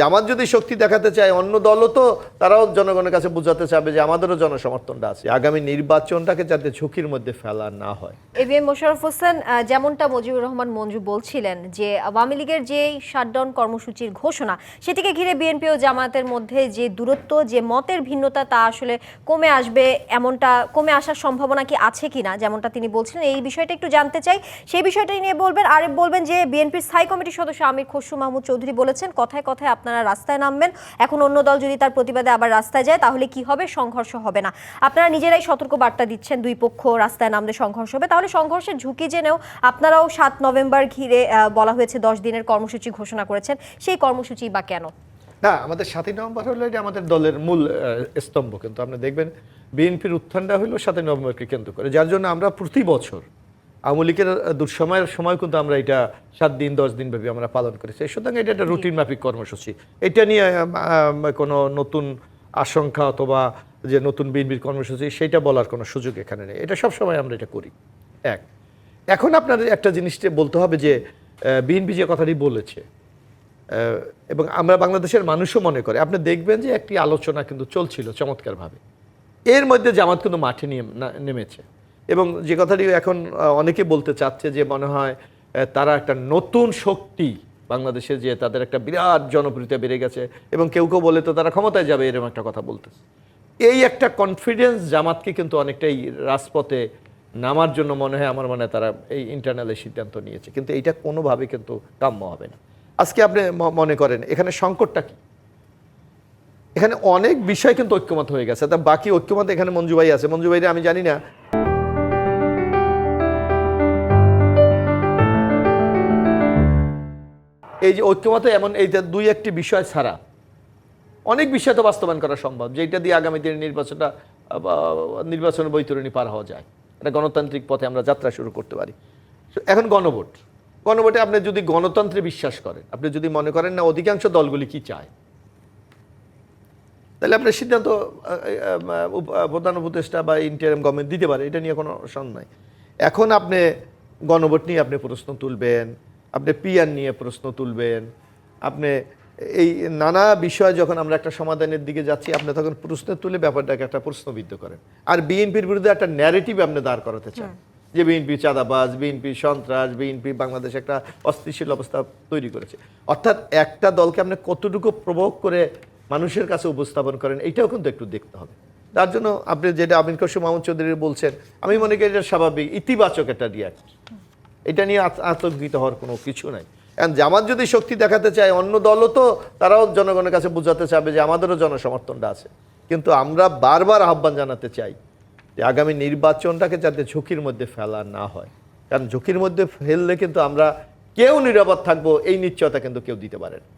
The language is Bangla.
জামাত যদি শক্তি দেখাতে চায়, অন্য দলও তো তারাও জনগণের কাছে বোঝাতে চাবে যে আমাদেরও জনসমর্থনটা আছে। আগামী নির্বাচনটাকে যাতে ঝুঁকির মধ্যে ফেলা না হয়। এবিএম মোশারফ হোসেন যেমনটা মুজিবুর রহমান মঞ্জু বলছিলেন যে আওয়ামী লীগের যে শাটডাউন কর্মসূচির ঘোষণা, সেটিকে ঘিরে বিএনপি ও জামায়াতের মধ্যে যে দূরত্ব, যে মতের ভিন্নতা, তা আসলে কমে আসবে এমনটা, কমে আসার সম্ভাবনা কি আছে কিনা, যেমনটা তিনি বলছিলেন, এই বিষয়টা একটু জানতে চাই। সেই বিষয়টাই নিয়ে বলবেন আর বলবেন যে বিএনপির স্থায়ী কমিটির সদস্য আমির খসরু মাহমুদ চৌধুরী বলেছেন, কথায় কথায় আপনারা রাস্তায় নামবেন। এখন অন্য দল যদি তার প্রতিবাদে আবার রাস্তায় যায়, তাহলে কি হবে? সংঘর্ষ হবে না। আপনারা নিজেরাই সতর্ক বার্তা দিচ্ছেন দুই পক্ষ রাস্তায় নামলে সংঘর্ষ হবে। তাহলে সংঘর্ষের ঝুঁকি জেনেও আপনারাও সাত নভেম্বর ঘিরে বলা হয়েছে দশ দিনের কর্মসূচি ঘোষণা করেছেন। সেই কর্মসূচি বা কেন? না, আমাদের সাতই নভেম্বর হলো এটা আমাদের দলের মূল স্তম্ভ। কিন্তু আপনি দেখবেন বিএনপির উত্থানটা হলো সাতই নভেম্বরকে কেন্দ্র করে। যার জন্য আমরা প্রতি বছর আওয়ামী লীগের দুঃসময়ের সময় কিন্তু আমরা এটা সাত দিন দশ দিন ব্যাপী আমরা পালন করেছি। সুতরাং এটা একটা রুটিন মাফিক কর্মসূচি। এটা নিয়ে কোনো নতুন আশঙ্কা অথবা যে নতুন বিএনপির কর্মসূচি সেটা বলার কোনো সুযোগ এখানে নেই। এটা সবসময় আমরা এটা করি। এক। এখন আপনাদের একটা জিনিসটা বলতে হবে যে বিএনপি যে কথাটি বলেছে এবং আমরা বাংলাদেশের মানুষও মনে করে আপনি দেখবেন যে একটি আলোচনা কিন্তু চলছিল চমৎকারভাবে। এর মধ্যে জামাত কিন্তু মাঠে নিয়ে নেমেছে। এবং যে কথাটি এখন অনেকে বলতে চাচ্ছে যে মনে হয় তারা একটা নতুন শক্তি বাংলাদেশে যে তাদের একটা বিরাট জনপ্রিয়তা বেড়ে গেছে এবং কেউ কেউ বলে তো তারা ক্ষমতায় যাবে, এরকম একটা কথা বলতেছে। এই একটা কনফিডেন্স জামাতকে কিন্তু অনেকটাই রাজপথে নামার জন্য মনে হয় আমার মনে হয় তারা এই ইন্টারনালের সিদ্ধান্ত নিয়েছে। কিন্তু এইটা কোনোভাবে কিন্তু কাম্য হবে না। আজকে আপনি মনে করেন, এখানে সংকটটা কি? এখানে অনেক বিষয় কিন্তু ঐক্যমত হয়ে গেছে। তা বাকি ঐক্যমত এখানে মঞ্জু ভাই আছে। মঞ্জু ভাইরে আমি জানি না এই যে ঐক্যমতে এমন এই দুই একটি বিষয় ছাড়া, অনেক বিষয় তো বাস্তবায়ন করা সম্ভব যেটা দিয়ে আগামী দিনের নির্বাচনটা নির্বাচন বৈতরণী পার হওয়া যায়। এটা গণতান্ত্রিক পথে আমরা যাত্রা শুরু করতে পারি। এখন গণভোট। গণভোটে আপনি যদি গণতন্ত্রে বিশ্বাস করেন, আপনি যদি মনে করেন না অধিকাংশ দলগুলি কি চায়, তাহলে আপনার সিদ্ধান্ত প্রধান উপদেষ্টা বা ইন্টারিম গভর্নমেন্ট দিতে পারে, এটা নিয়ে কোনো সন্দেহ নাই। এখন আপনি গণভোট নিয়ে আপনি প্রশ্ন তুলবেন আপনি পিয়ার নিয়ে প্রশ্ন তুলবেন। আপনি এই নানা বিষয় যখন আমরা একটা সমাধানের দিকে যাচ্ছি আপনি তখন প্রশ্ন তুলে ব্যাপারটাকে একটা প্রশ্নবিদ্ধ করেন। আর বিএনপির বিরুদ্ধে একটা ন্যারেটিভ আপনি দাঁড় করাতে চান। যে বিএনপি চাঁদাবাজ বিএনপি সন্ত্রাস বিএনপি বাংলাদেশ একটা অস্থিতিশীল অবস্থা তৈরি করেছে। অর্থাৎ একটা দলকে আপনি কতটুকু প্রভোগ করে মানুষের কাছে উপস্থাপন করেন এইটাও কিন্তু একটু দেখতে হবে। তার জন্য আপনি যেটা আমিন কসু মাহমুদ চৌধুরী বলছেন আমি মনে করি এটা স্বাভাবিক ইতিবাচক একটা রিয়াক্ট এটা নিয়ে আতঙ্কিত হওয়ার কোনো কিছু নাই। এখন জামাত যদি শক্তি দেখাতে চায়, অন্য দলও তো তারাও জনগণের কাছে বোঝাতে চাবে যে আমাদেরও জনসমর্থনটা আছে। কিন্তু আমরা বারবার আহ্বান জানাতে চাই যে আগামী নির্বাচনটাকে যাতে ঝুঁকির মধ্যে ফেলা না হয়। কারণ ঝুঁকির মধ্যে ফেললে কিন্তু আমরা কেউ নিরাপদ থাকব, এই নিশ্চয়তা কিন্তু কেউ দিতে পারেন